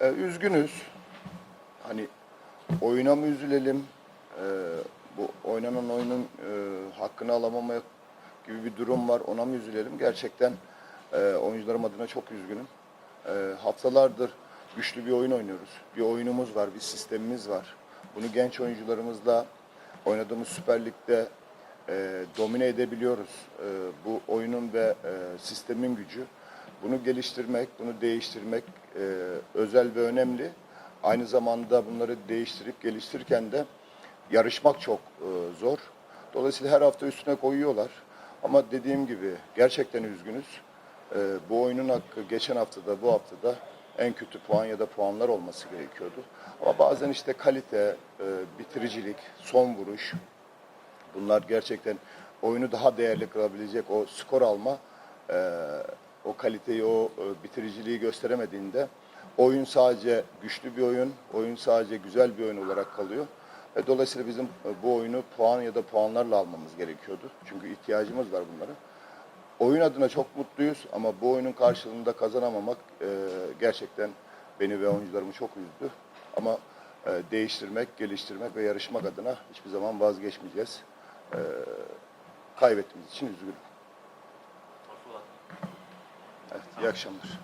E, üzgünüz. Hani oyuna mı üzülelim? E, bu oynanan oyunun e, hakkını alamama gibi bir durum var. Ona mı üzülelim? Gerçekten e, oyuncularım adına çok üzgünüm. E, haftalardır güçlü bir oyun oynuyoruz. Bir oyunumuz var, bir sistemimiz var. Bunu genç oyuncularımızla oynadığımız Süper Lig'de e, domine edebiliyoruz. E, bu oyunun ve e, sistemin gücü. Bunu geliştirmek, bunu değiştirmek e, özel ve önemli. Aynı zamanda bunları değiştirip geliştirirken de yarışmak çok e, zor. Dolayısıyla her hafta üstüne koyuyorlar. Ama dediğim gibi gerçekten üzgünüz. E, bu oyunun hakkı geçen haftada, bu haftada en kötü puan ya da puanlar olması gerekiyordu. Ama bazen işte kalite, e, bitiricilik, son vuruş, Bunlar gerçekten oyunu daha değerli kılabilecek o skor alma, e, o kaliteyi, o e, bitiriciliği gösteremediğinde oyun sadece güçlü bir oyun, oyun sadece güzel bir oyun olarak kalıyor. Ve dolayısıyla bizim e, bu oyunu puan ya da puanlarla almamız gerekiyordu. Çünkü ihtiyacımız var bunlara. Oyun adına çok mutluyuz ama bu oyunun karşılığında kazanamamak e, gerçekten beni ve oyuncularımı çok üzdü. Ama e, değiştirmek, geliştirmek ve yarışmak adına hiçbir zaman vazgeçmeyeceğiz. E, kaybettiğimiz için üzgünüm. İyi akşamlar.